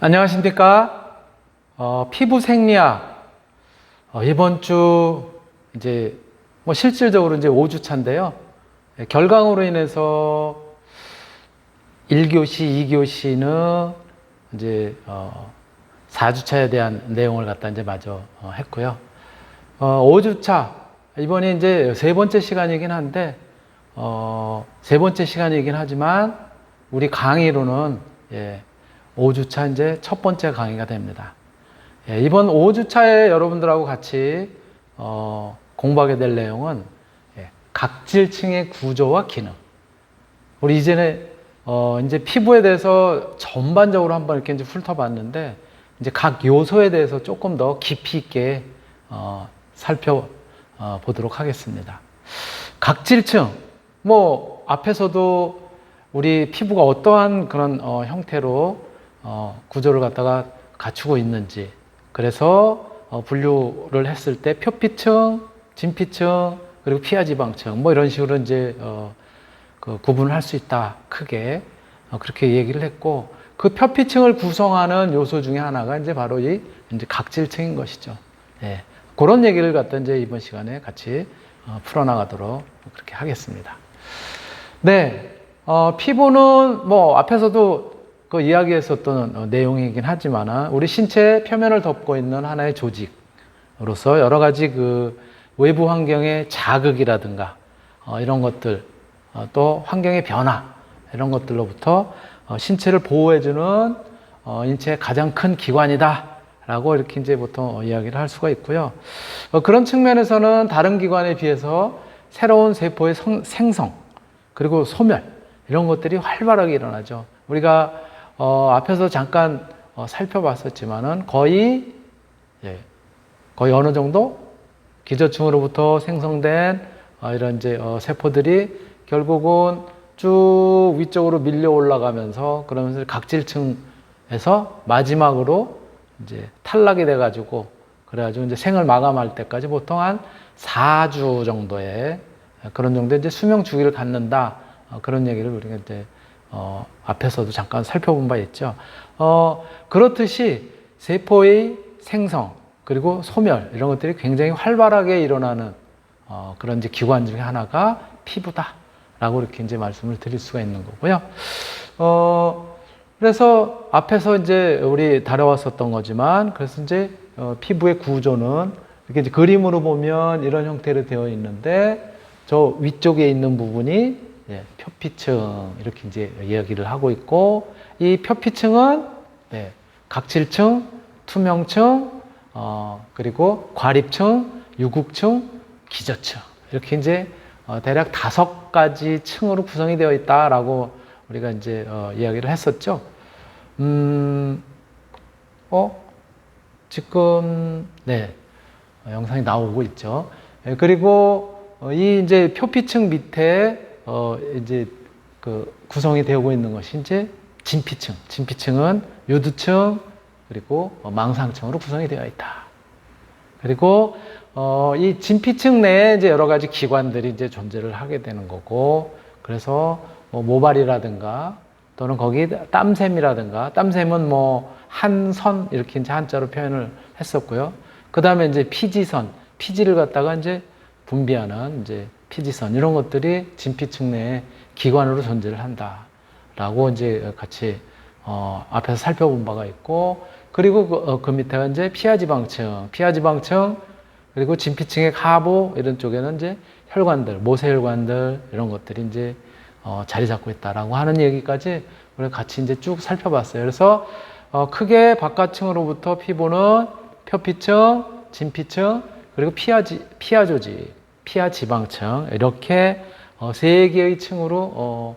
안녕하십니까. 어, 피부 생리학. 어, 이번 주 이제 뭐 실질적으로 이제 5주 차인데요. 예, 결강으로 인해서 1교시, 2교시는 이제 어, 4주차에 대한 내용을 갖다 이제 마저 어, 했고요. 어, 5주차. 이번에 이제 세 번째 시간이긴 한데, 어, 세 번째 시간이긴 하지만, 우리 강의로는, 예, 5주차 이제 첫 번째 강의가 됩니다. 예, 이번 5주차에 여러분들하고 같이, 어, 공부하게 될 내용은, 예, 각질층의 구조와 기능. 우리 이전에, 어, 이제 피부에 대해서 전반적으로 한번 이렇게 이제 훑어봤는데, 이제 각 요소에 대해서 조금 더 깊이 있게, 어, 살펴보도록 하겠습니다. 각질층, 뭐, 앞에서도 우리 피부가 어떠한 그런 어, 형태로 어, 구조를 갖다가 갖추고 있는지, 그래서 어, 분류를 했을 때 표피층, 진피층, 그리고 피하지방층, 뭐 이런 식으로 이제 어, 그 구분을 할 수 있다. 크게. 어, 그렇게 얘기를 했고, 그 표피층을 구성하는 요소 중에 하나가 이제 바로 이 이제 각질층인 것이죠. 예. 그런 얘기를 갖다 이제 이번 시간에 같이 어, 풀어나가도록 그렇게 하겠습니다. 네, 어, 피부는 뭐 앞에서도 그 이야기했었던 어, 내용이긴 하지만 우리 신체 표면을 덮고 있는 하나의 조직으로서 여러 가지 그 외부 환경의 자극이라든가 어, 이런 것들 어, 또 환경의 변화 이런 것들로부터 어, 신체를 보호해주는 어, 인체의 가장 큰 기관이다. 라고 이렇게 이제 보통 이야기를 할 수가 있고요. 어, 그런 측면에서는 다른 기관에 비해서 새로운 세포의 성- 생성, 그리고 소멸, 이런 것들이 활발하게 일어나죠. 우리가, 어, 앞에서 잠깐 어, 살펴봤었지만은 거의, 예, 거의 어느 정도 기저층으로부터 생성된 어, 이런 이제 어, 세포들이 결국은 쭉 위쪽으로 밀려 올라가면서 그러면서 각질층에서 마지막으로 이제 탈락이 돼가지고 그래가지고 이제 생을 마감할 때까지 보통 한 4주 정도의 그런 정도의 이제 수명 주기를 갖는다. 어, 그런 얘기를 우리가 이제 어, 앞에서도 잠깐 살펴본 바 있죠. 어, 그렇듯이 세포의 생성 그리고 소멸 이런 것들이 굉장히 활발하게 일어나는 어, 그런 이제 기관 중에 하나가 피부다라고 이렇게 이제 말씀을 드릴 수가 있는 거고요. 어, 그래서 앞에서 이제 우리 다뤄왔었던 거지만, 그래서 이제 어, 피부의 구조는 이렇게 이제 그림으로 보면 이런 형태로 되어 있는데, 저 위쪽에 있는 부분이 예, 표피층 이렇게 이제 이야기를 하고 있고, 이 표피층은 네, 각질층, 투명층, 어, 그리고 과립층, 유국층, 기저층 이렇게 이제 어, 대략 다섯 가지 층으로 구성이 되어 있다라고 우리가 이제 어, 이야기를 했었죠. 음, 어, 지금 네 어, 영상이 나오고 있죠. 예, 그리고 어, 이 이제 표피층 밑에 어, 이제 그 구성이 되고 있는 것이 이제 진피층. 진피층은 요두층 그리고 어, 망상층으로 구성이 되어 있다. 그리고 어, 이 진피층 내에 이제 여러 가지 기관들이 이제 존재를 하게 되는 거고, 그래서 뭐 모발이라든가 또는 거기 땀샘이라든가 땀샘은 뭐 한 선 이렇게 이제 한자로 표현을 했었고요. 그 다음에 이제 피지선, 피지를 갖다가 이제 분비하는 이제 피지선 이런 것들이 진피층 내에 기관으로 존재를 한다라고 이제 같이 어, 앞에서 살펴본 바가 있고 그리고 그, 어, 그 밑에가 이제 피하지방층, 피하지방층 그리고 진피층의 하부 이런 쪽에는 이제 혈관들, 모세혈관들 이런 것들이 이제 어, 자리 잡고 있다라고 하는 얘기까지 우리가 같이 이제 쭉 살펴봤어요. 그래서 어, 크게 바깥층으로부터 피부는 표피층, 진피층 그리고 피하지, 피하 조직, 피하 지방층 이렇게 어, 세 개의 층으로 어,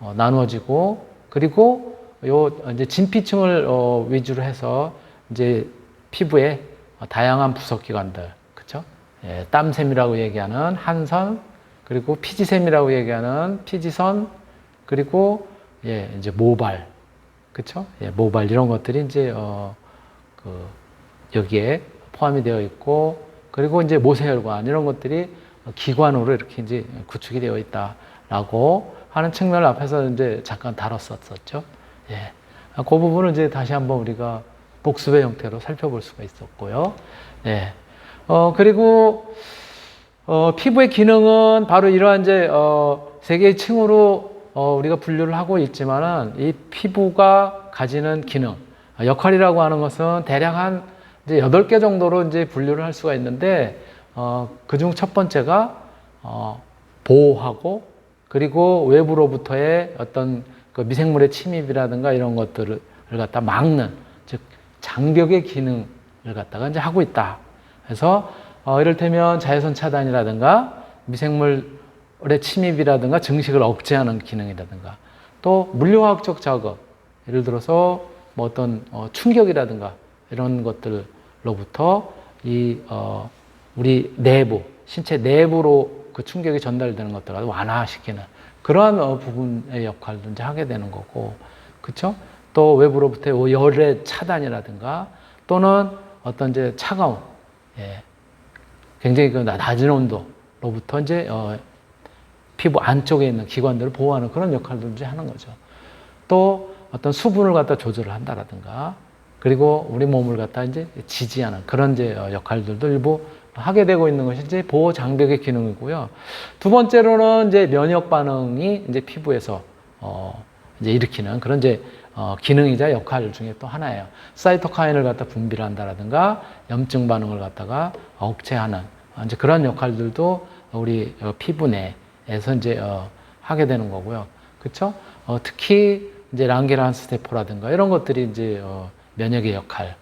어, 나누어지고 그리고 요 이제 진피층을 어, 위주로 해서 이제 피부에 다양한 부속 기관들, 그렇죠? 예, 땀샘이라고 얘기하는 한선, 그리고 피지샘이라고 얘기하는 피지선, 그리고 예, 이제 모발, 그렇죠? 예, 모발 이런 것들이 이제 어, 그 여기에 포함이 되어 있고, 그리고 이제 모세혈관 이런 것들이 기관으로 이렇게 이제 구축이 되어 있다라고 하는 측면을 앞에서 이제 잠깐 다뤘었었죠. 예. 아, 그 부분을 이제 다시 한번 우리가 복습의 형태로 살펴볼 수가 있었고요. 네. 어, 그리고, 어, 피부의 기능은 바로 이러한 이제, 어, 세 개의 층으로 어, 우리가 분류를 하고 있지만은 이 피부가 가지는 기능, 아, 역할이라고 하는 것은 대략 한 이제 여덟 개 정도로 이제 분류를 할 수가 있는데, 어, 그중 첫 번째가, 어, 보호하고, 그리고 외부로부터의 어떤 그 미생물의 침입이라든가 이런 것들을 갖다 막는, 즉, 장벽의 기능을 갖다가 이제 하고 있다. 그래서, 어, 이를테면 자외선 차단이라든가 미생물의 침입이라든가 증식을 억제하는 기능이라든가 또 물리화학적 작업, 예를 들어서 뭐 어떤 어, 충격이라든가 이런 것들로부터 이, 어, 우리 내부, 신체 내부로 그 충격이 전달되는 것들을 완화시키는 그러한 어, 부분의 역할도 이제 하게 되는 거고, 그쵸? 또 외부로부터의 열의 차단이라든가 또는 어떤 이제 차가운, 예, 굉장히 그 낮은 온도로부터 이제 어, 피부 안쪽에 있는 기관들을 보호하는 그런 역할도 이제 하는 거죠. 또 어떤 수분을 갖다 조절을 한다라든가 그리고 우리 몸을 갖다 이제 지지하는 그런 이제 어, 역할들도 일부 하게 되고 있는 것이 이제 보호 장벽의 기능이고요. 두 번째로는 이제 면역 반응이 이제 피부에서 어 이제 일으키는 그런 이제 어 기능이자 역할 중에 또 하나예요. 사이토카인을 갖다 분비를 한다라든가 염증 반응을 갖다가 억제하는 이제 그런 역할들도 우리 어, 피부 내에서 이제 어 하게 되는 거고요. 그렇죠? 어 특히 이제 랑게란스 세포라든가 이런 것들이 이제 어 면역의 역할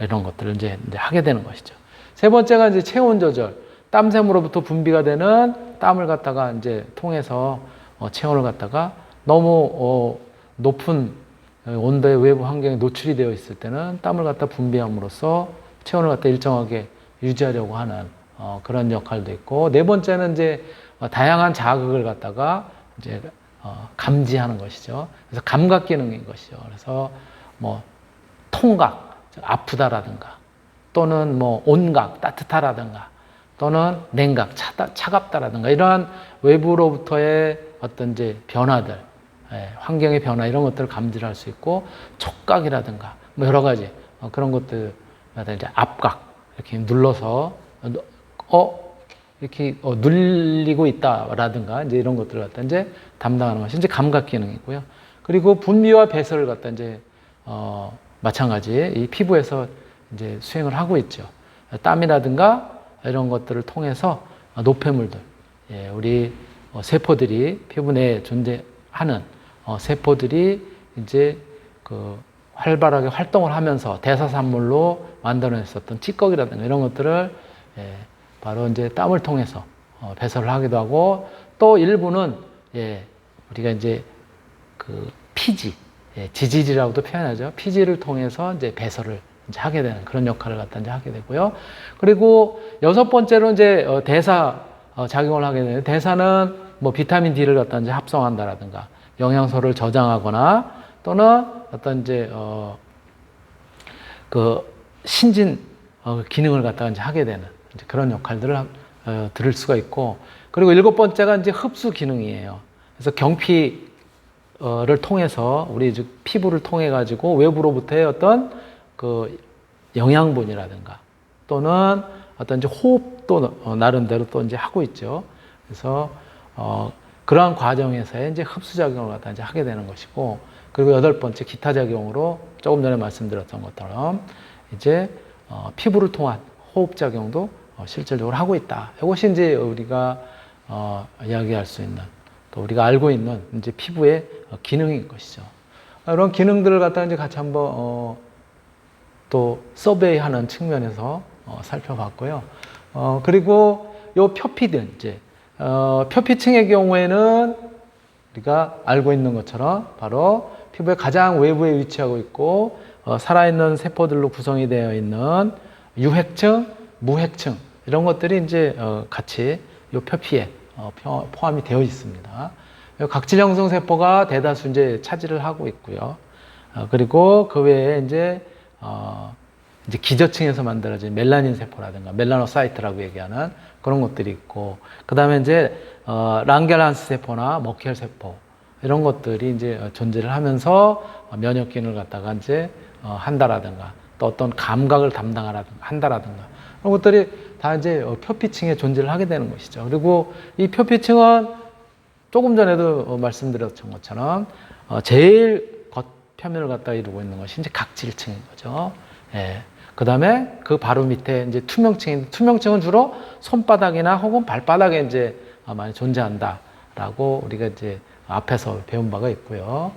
이런 것들을 이제 하게 되는 것이죠. 세 번째가 이제 체온 조절. 땀샘으로부터 분비가 되는 땀을 갖다가 이제 통해서 어, 체온을 갖다가 너무 어, 높은 온도의 외부 환경에 노출이 되어 있을 때는 땀을 갖다 분비함으로써 체온을 갖다 일정하게 유지하려고 하는 어, 그런 역할도 있고 네 번째는 이제 어, 다양한 자극을 갖다가 이제 어, 감지하는 것이죠. 그래서 감각 기능인 것이죠. 그래서 뭐 통각, 아프다라든가 또는 뭐 온각, 따뜻하라든가 또는 냉각, 차다, 차갑다라든가 이러한 외부로부터의 어떤 이제 변화들, 예, 환경의 변화 이런 것들을 감지를 할수 있고 촉각이라든가 뭐 여러 가지 어, 그런 것들 이제 압각 이렇게 눌러서 어 이렇게 어, 눌리고 있다라든가 이제 이런 것들을 갖다 이제 담당하는 것이 이제 감각 기능이고요. 그리고 분비와 배설을 갖다 이제 어, 마찬가지 이 피부에서 이제 수행을 하고 있죠. 땀이라든가 이런 것들을 통해서 노폐물들, 예, 우리 어, 세포들이 피부 내에 존재하는 어, 세포들이 이제 그 활발하게 활동을 하면서 대사산물로 만들어냈었던 찌꺼기라든가 이런 것들을 예, 바로 이제 땀을 통해서 어, 배설을 하기도 하고 또 일부는 예, 우리가 이제 그 피지, 예, 지질이라고도 표현하죠. 피지를 통해서 이제 배설을 이제 하게 되는 그런 역할을 갖다 이제 하게 되고요. 그리고 여섯 번째로 이제 어, 대사 어, 작용을 하게 되는 대사는 뭐 비타민 D를 갖다 이제 합성한다라든가 영양소를 저장하거나 또는 어떤 이제 어, 그 신진 어, 기능을 갖다가 이제 하게 되는 이제 그런 역할들을 어, 들을 수가 있고 그리고 일곱 번째가 이제 흡수 기능이에요. 그래서 경피 를 통해서 우리 즉 피부를 통해 가지고 외부로부터의 어떤 그 영양분이라든가 또는 어떤 이제 호흡도 어, 나름대로 또 이제 하고 있죠. 그래서 어 그러한 과정에서의 이제 흡수 작용을 갖다 이제 하게 되는 것이고 그리고 여덟 번째 기타 작용으로 조금 전에 말씀드렸던 것처럼 이제 어 피부를 통한 호흡 작용도 어 실질적으로 하고 있다. 이것이 이제 우리가 어 이야기할 수 있는 또 우리가 알고 있는 이제 피부의 어, 기능인 것이죠. 이런 기능들을 갖다 이제 같이 한번 어, 또 서베이하는 측면에서 어, 살펴봤고요. 어, 그리고 요 표피들 이제 어, 표피층의 경우에는 우리가 알고 있는 것처럼 바로 피부의 가장 외부에 위치하고 있고 어, 살아있는 세포들로 구성이 되어 있는 유핵층, 무핵층 이런 것들이 이제 어, 같이 요 표피에 어, 포함이 되어 있습니다. 각질 형성 세포가 대다수 이제 차지를 하고 있고요. 어, 그리고 그 외에 이제 어, 이제 기저층에서 만들어진 멜라닌 세포라든가 멜라노사이트라고 얘기하는 그런 것들이 있고 그 다음에 이제 어, 랑겔란스 세포나 머켈 세포 이런 것들이 이제 어, 존재를 하면서 어, 면역 기능을 갖다가 이제 어, 한다라든가 또 어떤 감각을 담당하라든가 한다라든가 그런 것들이 다 이제 어, 표피층에 존재를 하게 되는 것이죠. 그리고 이 표피층은 조금 전에도 어, 말씀드렸던 것처럼 어, 제일 겉 표면을 갖다 이루고 있는 것이 이제 각질층인 거죠. 예. 그 다음에 그 바로 밑에 이제 투명층인데 투명층은 주로 손바닥이나 혹은 발바닥에 이제 어, 많이 존재한다라고 우리가 이제 앞에서 배운 바가 있고요.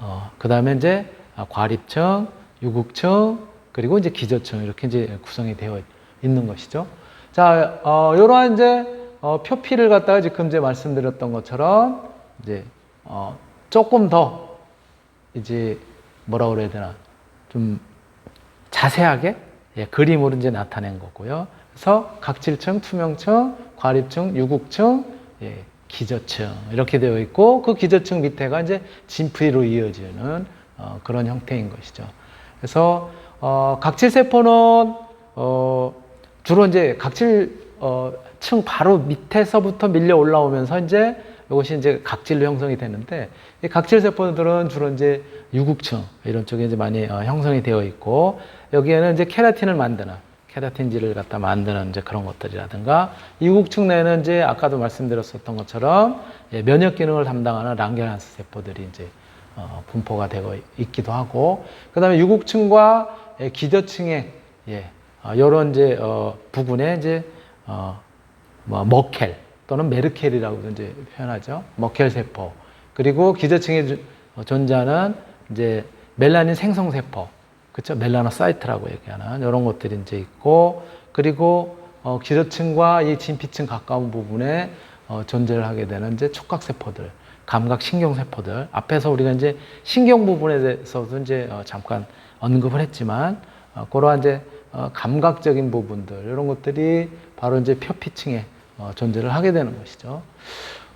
어, 그 다음에 이제 아, 과립층, 유국층, 그리고 이제 기저층 이렇게 이제 구성이 되어 있는 것이죠. 자, 어, 이러한 이제 어, 표피를 갖다가 지금 이제 말씀드렸던 것처럼 이제 어, 조금 더 이제 뭐라 그래야 되나 좀 자세하게 예, 그림으로 이제 나타낸 거고요. 그래서 각질층, 투명층, 과립층, 유국층, 예, 기저층 이렇게 되어 있고 그 기저층 밑에가 이제 진프리로 이어지는 어, 그런 형태인 것이죠. 그래서 어, 각질 세포는 어, 주로 이제 각질 어, 층 바로 밑에서부터 밀려 올라오면서 이제 이것이 이제 각질로 형성이 되는데 이 각질 세포들은 주로 이제 유국층 이런 쪽에 이제 많이 어, 형성이 되어 있고 여기에는 이제 케라틴을 만드는 케라틴질을 갖다 만드는 이제 그런 것들이라든가 이국층 내에는 이제 아까도 말씀드렸었던 것처럼 예, 면역 기능을 담당하는 랑겔란스 세포들이 이제 어, 분포가 되고 있기도 하고 그다음에 유국층과 예, 기저층에 예, 어, 이런 이제 어, 부분에 이제 어, 뭐 머켈 또는 메르켈이라고도 이제 표현하죠. 머켈 세포 그리고 기저층에 주- 어, 존재하는 이제 멜라닌 생성 세포 그렇죠? 멜라노사이트라고 얘기하는 이런 것들이 이제 있고 그리고 어, 기저층과 이 진피층 가까운 부분에 어, 존재를 하게 되는 이제 촉각 세포들, 감각 신경 세포들. 앞에서 우리가 이제 신경 부분에 대해서도 이제 어, 잠깐 언급을 했지만 어, 그러한 이제 어, 감각적인 부분들 이런 것들이 바로 이제 표피층에 어, 존재를 하게 되는 것이죠.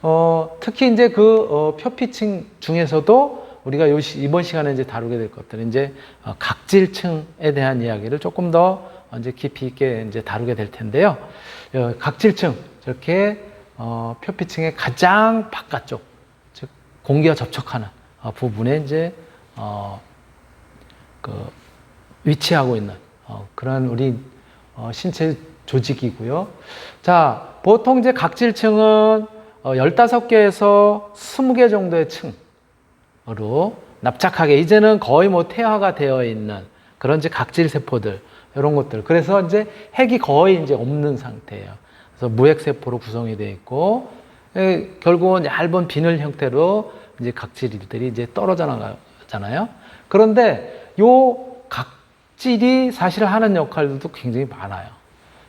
어, 특히 이제 그 어, 표피층 중에서도 우리가 요 시- 이번 시간에 이제 다루게 될 것들은 이제 어, 각질층에 대한 이야기를 조금 더 이제 깊이 있게 이제 다루게 될 텐데요. 어, 각질층 저렇게 어, 표피층의 가장 바깥쪽, 즉 공기와 접촉하는 어, 부분에 이제 어, 그 위치하고 있는 어, 그런 우리 어, 신체 조직이고요. 자, 보통 이제 각질층은 어, 15개에서 20개 정도의 층으로 납작하게 이제는 거의 뭐 태화가 되어 있는 그런 이제 각질 세포들 이런 것들. 그래서 이제 핵이 거의 이제 없는 상태예요. 그래서 무핵 세포로 구성이 되어 있고 에, 결국은 얇은 비늘 형태로 이제 각질들이 이제 떨어져 나가잖아요. 그런데 요 각질이 사실 하는 역할들도 굉장히 많아요.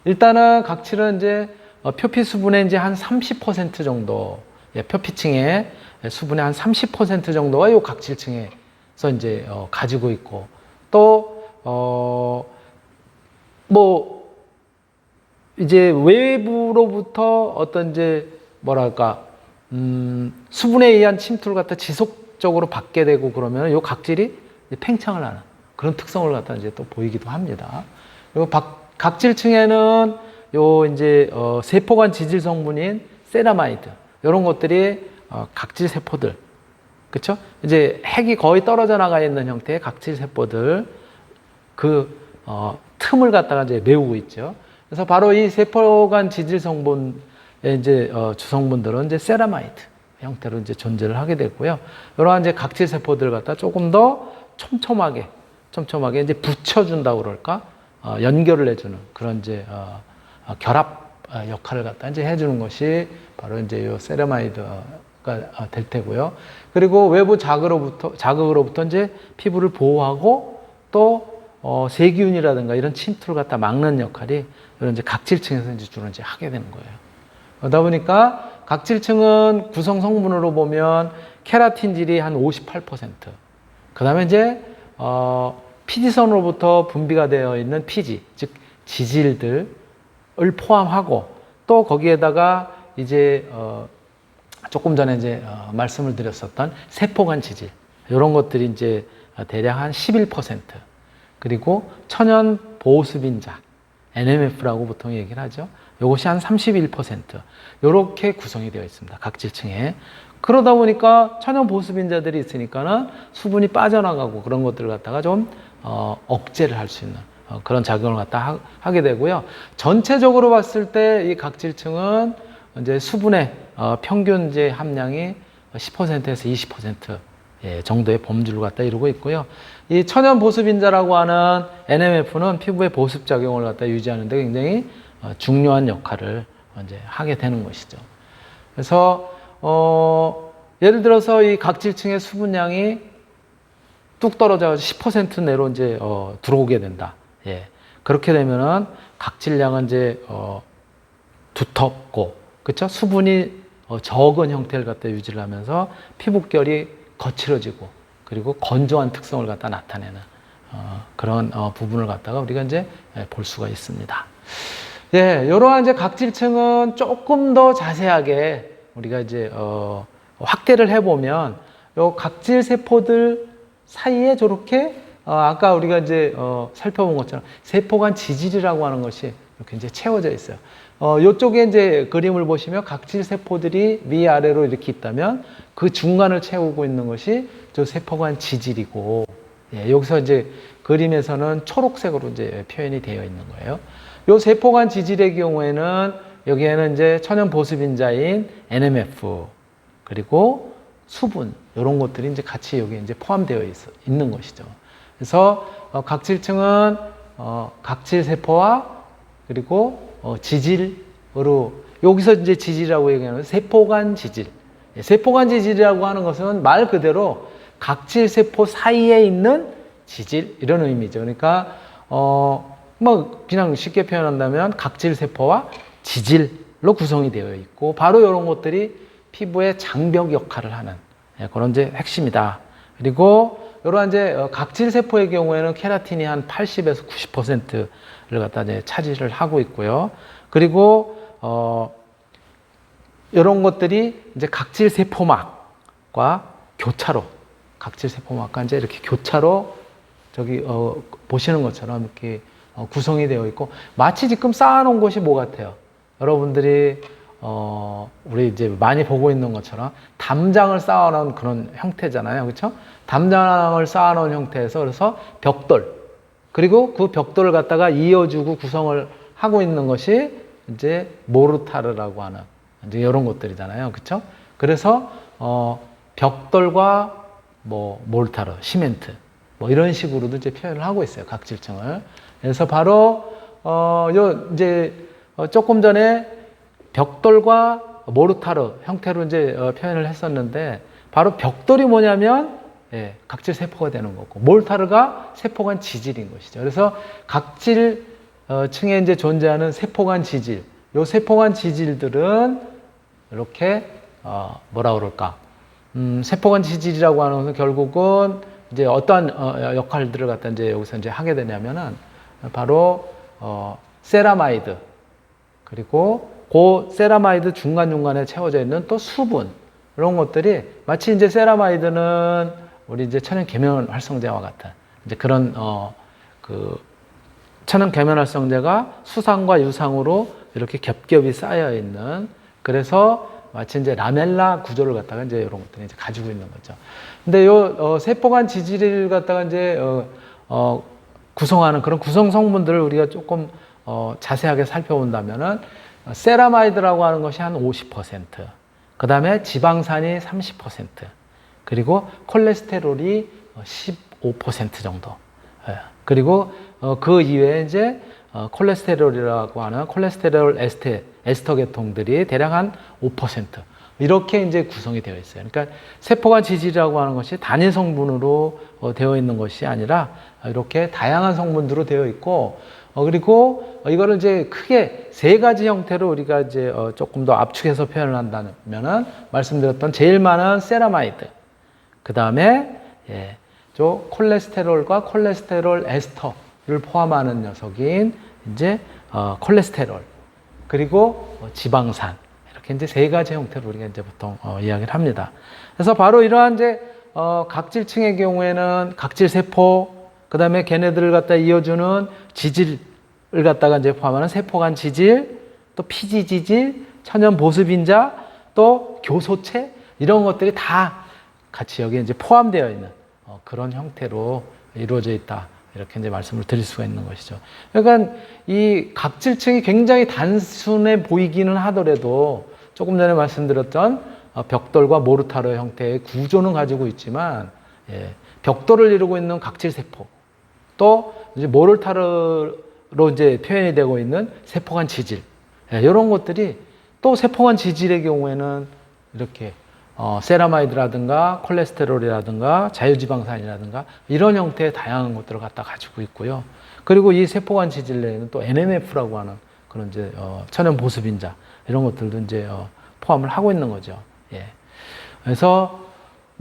일단은 각질은 이제 어, 표피 수분의 이제 한 30% 정도, 예, 표피층의 수분의 한 30% 정도가 요 각질층에서 이제 어, 가지고 있고 또 어, 뭐 이제 외부로부터 어떤 이제 뭐랄까 음, 수분에 의한 침투를 갖다 지속적으로 받게 되고 그러면 요 각질이 팽창을 하는 그런 특성을 갖다 이제 또 보이기도 합니다. 그리고 박- 각질층에는 요 이제 어, 세포간 지질 성분인 세라마이드 이런 것들이 어, 각질 세포들 그렇죠? 이제 핵이 거의 떨어져 나가 있는 형태의 각질 세포들 그 어, 틈을 갖다가 이제 메우고 있죠. 그래서 바로 이 세포간 지질 성분의 이제 어, 주성분들은 이제 세라마이드 형태로 이제 존재를 하게 되고요. 이러한 이제 각질 세포들 갖다 조금 더 촘촘하게 촘촘하게 이제 붙여준다고 그럴까 어, 연결을 해주는 그런 이제 어, 어, 결합 어, 역할을 갖다 이제 해주는 것이 바로 이제 요 세라마이드가 어, 될 테고요. 그리고 외부 자극으로부터 자극으로부터 이제 피부를 보호하고 또 어, 세균이라든가 이런 침투를 갖다 막는 역할이 이런 이제 각질층에서 이제 주로 이제 하게 되는 거예요. 그러다 보니까 각질층은 구성 성분으로 보면 케라틴질이 한 58%. 그 다음에 이제, 어, 피지선으로부터 분비가 되어 있는 피지, 즉, 지질들 을 포함하고 또 거기에다가 이제, 어, 조금 전에 이제 어, 말씀을 드렸었던 세포간 지질. 이런 것들이 이제 대략 한 11%. 그리고 천연 보호수빈자, NMF라고 보통 얘기를 하죠. 이것이 한 31%. 이렇게 구성이 되어 있습니다. 각질층에. 그러다 보니까 천연 보습인자들이 있으니까는 수분이 빠져나가고 그런 것들을 갖다가 좀 어, 억제를 할 수 있는 어, 그런 작용을 갖다 하, 하게 되고요. 전체적으로 봤을 때 이 각질층은 이제 수분의 어, 평균 이제 함량이 10%에서 20% 예, 정도의 범주를 갖다 이루고 있고요. 이 천연 보습인자라고 하는 NMF는 피부의 보습 작용을 갖다 유지하는데 굉장히 어, 중요한 역할을 이제 하게 되는 것이죠. 그래서 어, 예를 들어서 이 각질층의 수분량이 뚝 떨어져 10% 내로 이제 어, 들어오게 된다. 예. 그렇게 되면은 각질량은 이제 어, 두텁고 그렇죠? 수분이 어, 적은 형태를 갖다 유지를 하면서 피부결이 거칠어지고 그리고 건조한 특성을 갖다 나타내는 어, 그런 어, 부분을 갖다가 우리가 이제 예, 볼 수가 있습니다. 예, 이러한 이제 각질층은 조금 더 자세하게 우리가 이제 어, 확대를 해보면 요 각질 세포들 사이에 저렇게 어, 아까 우리가 이제 어, 살펴본 것처럼 세포간 지질이라고 하는 것이 이렇게 이제 채워져 있어요. 어, 요쪽에 이제 그림을 보시면 각질 세포들이 위아래로 이렇게 있다면 그 중간을 채우고 있는 것이 저 세포간 지질이고 예, 여기서 이제 그림에서는 초록색으로 이제 표현이 되어 있는 거예요. 요 세포간 지질의 경우에는 여기에는 이제 천연 보습인자인 NMF 그리고 수분 이런 것들이 이제 같이 여기 이제 포함되어 있, 있는 것이죠. 그래서 어, 각질층은 어, 각질 세포와 그리고 어, 지질으로 여기서 이제 지질이라고 얘기하는 세포간 지질. 예, 세포간 지질이라고 하는 것은 말 그대로 각질 세포 사이에 있는 지질 이런 의미죠. 그러니까 어, 뭐 그냥 쉽게 표현한다면 각질 세포와 지질로 구성이 되어 있고 바로 이런 것들이 피부의 장벽 역할을 하는 예, 그런 이제 핵심이다. 그리고 이러한 이제 어, 각질 세포의 경우에는 케라틴이 한 80에서 90%를 갖다 이제 차지를 하고 있고요. 그리고 어 이런 것들이 이제 각질 세포막과 교차로 각질 세포막과 이제 이렇게 교차로 저기 어 보시는 것처럼 이렇게 어, 구성이 되어 있고 마치 지금 쌓아놓은 것이 뭐 같아요? 여러분들이 어 우리 이제 많이 보고 있는 것처럼 담장을 쌓아놓은 그런 형태잖아요, 그렇죠? 담장을 쌓아놓은 형태에서 그래서 벽돌 그리고 그 벽돌을 갖다가 이어주고 구성을 하고 있는 것이 이제 모르타르라고 하는 이제 이런 것들이잖아요, 그렇죠? 그래서 어 벽돌과 뭐 모르타르, 시멘트 뭐 이런 식으로도 이제 표현을 하고 있어요, 각질층을. 그래서 바로 어 요 이제 어, 조금 전에 벽돌과 모르타르 형태로 이제 어, 표현을 했었는데 바로 벽돌이 뭐냐면 예, 각질 세포가 되는 거고 모르타르가 세포간 지질인 것이죠. 그래서 각질 어, 층에 이제 존재하는 세포간 지질, 요 세포간 지질들은 이렇게 어, 뭐라 그럴까? 음, 세포간 지질이라고 하는 것은 결국은 이제 어떠한 어, 역할들을 갖다 이제 여기서 이제 하게 되냐면은 바로 어, 세라마이드 그리고 그 세라마이드 중간중간에 채워져 있는 또 수분 이런 것들이 마치 이제 세라마이드는 우리 이제 천연 계면 활성제와 같은 이제 그런 어 그 천연 계면 활성제가 수상과 유상으로 이렇게 겹겹이 쌓여 있는 그래서 마치 이제 라멜라 구조를 갖다가 이제 이런 것들을 이제 가지고 있는 거죠. 근데 요 어, 세포간 지질을 갖다가 이제 어, 어, 구성하는 그런 구성 성분들을 우리가 조금 어, 자세하게 살펴본다면은 어, 세라마이드라고 하는 것이 한 50%, 그 다음에 지방산이 30%, 그리고 콜레스테롤이 15% 정도. 예. 그리고 어, 그 이외에 이제 어, 콜레스테롤이라고 하는 콜레스테롤 에스테, 에스터 계통들이 대략 한 5% 이렇게 이제 구성이 되어 있어요. 그러니까 세포간 지질이라고 하는 것이 단일 성분으로 어, 되어 있는 것이 아니라 이렇게 다양한 성분들로 되어 있고 어, 그리고 이거를 이제 크게 세 가지 형태로 우리가 이제 어, 조금 더 압축해서 표현을 한다면은 말씀드렸던 제일 많은 세라마이드, 그 다음에 예, 저 콜레스테롤과 콜레스테롤 에스터를 포함하는 녀석인 이제 어, 콜레스테롤 그리고 어, 지방산 이렇게 이제 세 가지 형태로 우리가 이제 보통 어, 이야기를 합니다. 그래서 바로 이러한 이제 어, 각질층의 경우에는 각질 세포 그 다음에 걔네들을 갖다 이어주는 지질을 갖다가 이제 포함하는 세포간 지질, 또 피지 지질, 천연 보습인자, 또 교소체 이런 것들이 다 같이 여기에 이제 포함되어 있는 어, 그런 형태로 이루어져 있다. 이렇게 이제 말씀을 드릴 수가 있는 것이죠. 그러니까 이 각질층이 굉장히 단순해 보이기는 하더라도 조금 전에 말씀드렸던 어, 벽돌과 모르타르 형태의 구조는 가지고 있지만 예, 벽돌을 이루고 있는 각질 세포 또 이제 모르타르 로 이제 표현이 되고 있는 세포간 지질 예, 이런 것들이 또 세포간 지질의 경우에는 이렇게 어, 세라마이드라든가 콜레스테롤이라든가 자유지방산이라든가 이런 형태의 다양한 것들을 갖다 가지고 있고요. 그리고 이 세포간 지질 내에는 또 NMF라고 하는 그런 이제 어, 천연 보습인자 이런 것들도 이제 어, 포함을 하고 있는 거죠. 예. 그래서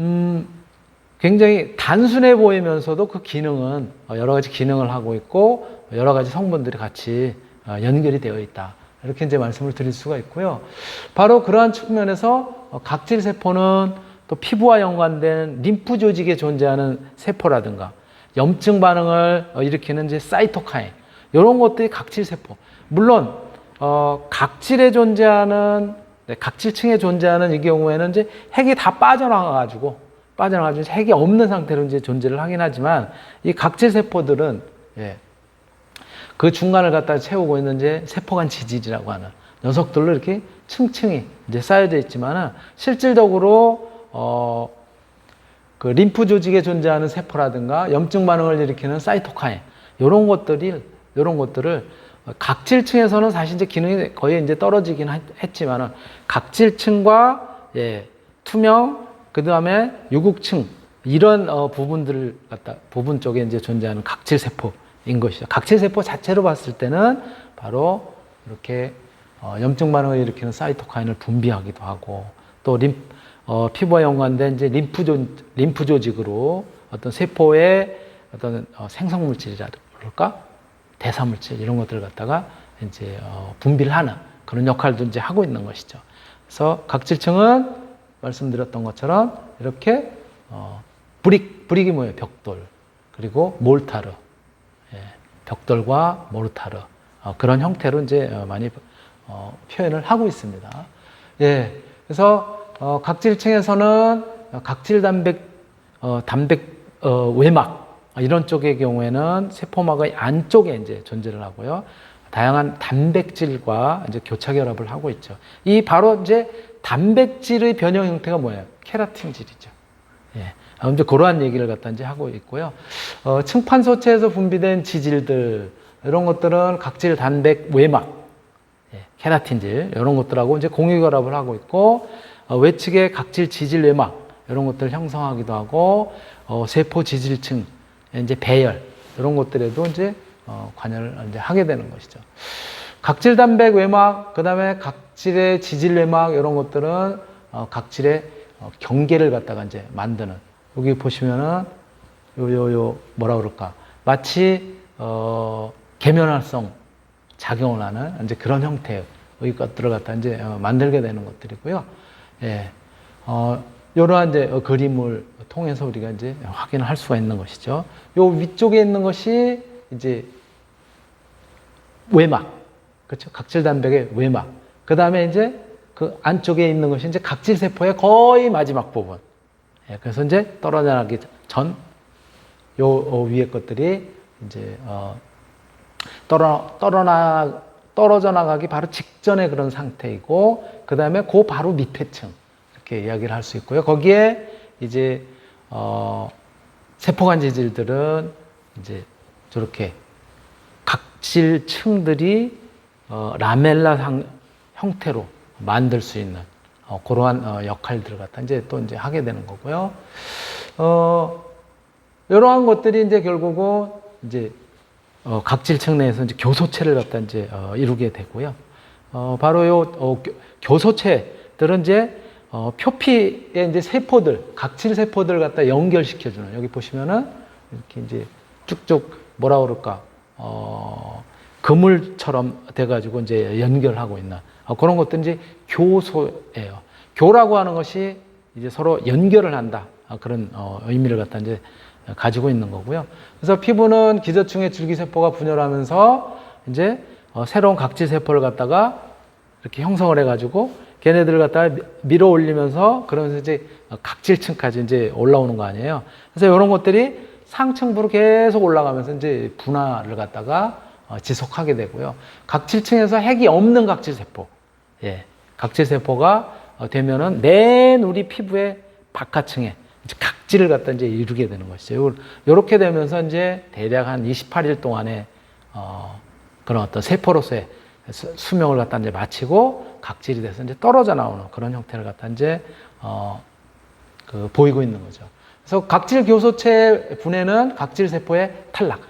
음, 굉장히 단순해 보이면서도 그 기능은 어, 여러 가지 기능을 하고 있고 여러 가지 성분들이 같이 어, 연결이 되어 있다. 이렇게 이제 말씀을 드릴 수가 있고요. 바로 그러한 측면에서 어, 각질 세포는 또 피부와 연관된 림프 조직에 존재하는 세포라든가 염증 반응을 어, 일으키는 이제 사이토카인 이런 것들이 각질 세포. 물론 어, 각질에 존재하는 네, 각질층에 존재하는 이 경우에는 이제 핵이 다 빠져나가 가지고 빠져나가지고 핵이 없는 상태로 이제 존재를 하긴 하지만 이 각질 세포들은 예, 그 중간을 갖다 채우고 있는 이제 세포간 지질이라고 하는 녀석들로 이렇게 층층이 이제 쌓여져 있지만은 실질적으로 어, 그 림프 조직에 존재하는 세포라든가 염증 반응을 일으키는 사이토카인 이런 것들이 이런 것들을 각질층에서는 사실 이제 기능이 거의 이제 떨어지긴 했- 했지만은 각질층과 예, 투명 그 다음에 유국층 이런 어, 부분들을 갖다 부분 쪽에 이제 존재하는 각질 세포인 것이죠. 각질 세포 자체로 봤을 때는 바로 이렇게 어, 염증 반응을 일으키는 사이토카인을 분비하기도 하고 또 림, 어, 피부와 연관된 이제 림프 조, 림프 조직으로 어떤 세포의 어떤 어, 생성 물질이랄까 대사 물질 이런 것들을 갖다가 이제 어, 분비를 하는 그런 역할도 이제 하고 있는 것이죠. 그래서 각질층은 말씀드렸던 것처럼 이렇게 어, 브릭 브릭이 뭐예요? 벽돌 그리고 몰타르 예, 벽돌과 모르타르 어, 그런 형태로 이제 어, 많이 어, 표현을 하고 있습니다. 예, 그래서 어, 각질층에서는 각질 단백 어, 단백 어, 외막 어, 이런 쪽의 경우에는 세포막의 안쪽에 이제 존재를 하고요. 다양한 단백질과 이제 교차 결합을 하고 있죠. 이 바로 이제 단백질의 변형 형태가 뭐예요? 케라틴질이죠. 예. 아, 이제 그러한 얘기를 갖다 이제 하고 있고요. 어, 층판소체에서 분비된 지질들, 이런 것들은 각질 단백 외막, 예, 케라틴질, 이런 것들하고 이제 공유결합을 하고 있고, 어, 외측의 각질 지질 외막, 이런 것들을 형성하기도 하고, 어, 세포 지질층, 이제 배열, 이런 것들에도 이제 어, 관여를 이제 하게 되는 것이죠. 각질 단백 외막, 그 다음에 각질의 지질 외막, 이런 것들은 어, 각질의 어, 경계를 갖다가 이제 만드는 여기 보시면은 요요요 뭐라 그럴까 마치 어 계면활성 작용을 하는 이제 그런 형태의 것들을 갖다 이제 어, 만들게 되는 것들이고요. 예. 어 요러한 이제 어, 그림을 통해서 우리가 이제 확인을 할 수가 있는 것이죠. 요 위쪽에 있는 것이 이제 외막. 그렇죠? 각질 단백의 외막. 그 다음에 이제 그 안쪽에 있는 것이 이제 각질 세포의 거의 마지막 부분. 예, 그래서 이제 떨어져 나가기 전, 요, 어, 위에 것들이 이제, 어, 떨어, 떨어나, 떨어져 나가기 바로 직전의 그런 상태이고, 그 다음에 그 바로 밑에 층. 이렇게 이야기를 할 수 있고요. 거기에 이제, 어, 세포간 지질들은 이제 저렇게 각질층들이 어, 라멜라 상, 형태로 만들 수 있는 어, 그러한 어, 역할들을 갖다 이제 또 이제 하게 되는 거고요. 어, 이러한 것들이 이제 결국은 이제 어, 각질층 내에서 이제 교소체를 갖다 이제 어, 이루게 되고요. 어, 바로 요 어, 교- 교소체들은 이제 어, 표피의 이제 세포들, 각질 세포들을 갖다 연결시켜주는 여기 보시면은 이렇게 이제 쭉쭉 뭐라 그럴까 어, 그물처럼 돼가지고 이제 연결하고 있는 어, 그런 것들이 이제 교소예요. 교라고 하는 것이 이제 서로 연결을 한다 어, 그런 어, 의미를 갖다 이제 가지고 있는 거고요. 그래서 피부는 기저층의 줄기세포가 분열하면서 이제 어, 새로운 각질 세포를 갖다가 이렇게 형성을 해가지고 걔네들을 갖다가 미- 밀어 올리면서 그러면서 이제 각질층까지 이제 올라오는 거 아니에요. 그래서 이런 것들이 상층부로 계속 올라가면서 이제 분화를 갖다가 어, 지속하게 되고요. 각질층에서 핵이 없는 각질세포, 예, 각질세포가 어, 되면은 맨 우리 피부의 바깥층에 각질을 갖다 이제 이루게 되는 것이죠. 이렇게 되면서 이제 대략 한 28일 동안에 어, 그런 어떤 세포로서의 수- 수명을 갖다 이제 마치고 각질이 돼서 이제 떨어져 나오는 그런 형태를 갖다 이제 어, 그 보이고 있는 거죠. 그래서 각질 교소체 분해는 각질 세포의 탈락.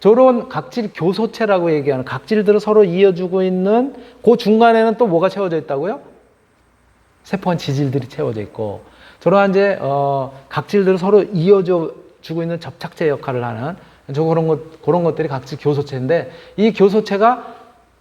저런 각질 교소체라고 얘기하는 각질들을 서로 이어주고 있는 그 중간에는 또 뭐가 채워져 있다고요? 세포한 지질들이 채워져 있고 저러한 이제 어, 각질들을 서로 이어줘 주고 있는 접착제 역할을 하는 저 그런 것 그런 것들이 각질 교소체인데 이 교소체가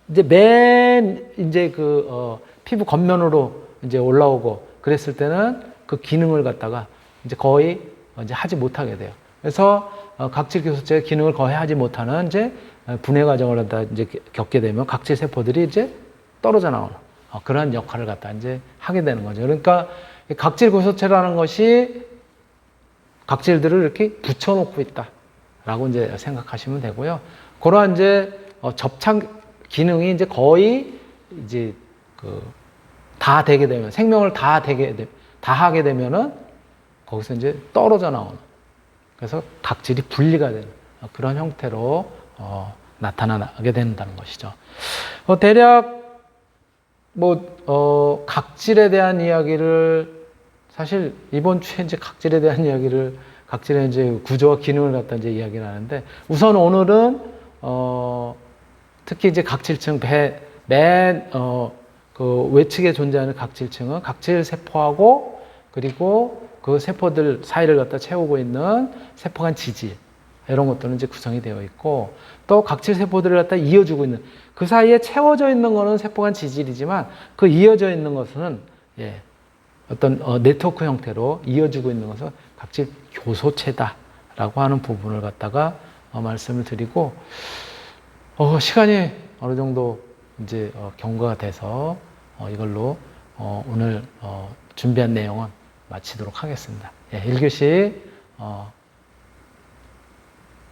이제 맨 이제 그 어, 피부 겉면으로 이제 올라오고 그랬을 때는 그 기능을 갖다가 이제 거의 이제 하지 못하게 돼요. 그래서 어, 각질 교소체의 기능을 거의 하지 못하는 이제 어, 분해 과정을 갖다 이제 겪게 되면 각질 세포들이 이제 떨어져 나오는 어, 그러한 역할을 갖다 이제 하게 되는 거죠. 그러니까 이 각질 교소체라는 것이 각질들을 이렇게 붙여놓고 있다라고 이제 생각하시면 되고요. 그러한 이제 어, 접착 기능이 이제 거의 이제 그 다 되게 되면 생명을 다 되게 되- 다 하게 되면은 거기서 이제 떨어져 나오는 그래서 각질이 분리가 어, 그런 형태로 어, 나타나게 된다는 것이죠. 어, 대략 뭐 어, 각질에 대한 이야기를 사실 이번 주에 이제 각질에 대한 이야기를 각질의 이제 구조와 기능을 갖다 이제 이야기를 하는데 우선 오늘은 어, 특히 이제 각질층 배 맨 어 그 외측에 존재하는 각질층은 각질 세포하고 그리고 그 세포들 사이를 갖다 채우고 있는 세포간 지질 이런 것들은 이제 구성이 되어 있고 또 각질 세포들을 갖다 이어주고 있는 그 사이에 채워져 있는 거는 세포간 지질이지만 그 이어져 있는 것은 예, 어떤 어, 네트워크 형태로 이어지고 있는 것은 각질 교소체다라고 하는 부분을 갖다가 어, 말씀을 드리고 어, 시간이 어느 정도 이제 어, 경과가 돼서 어, 이걸로 어, 오늘 어, 준비한 내용은 마치도록 하겠습니다. 예, 1교시 어,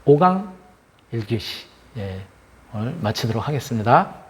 5강 1교시 예, 오늘 마치도록 하겠습니다.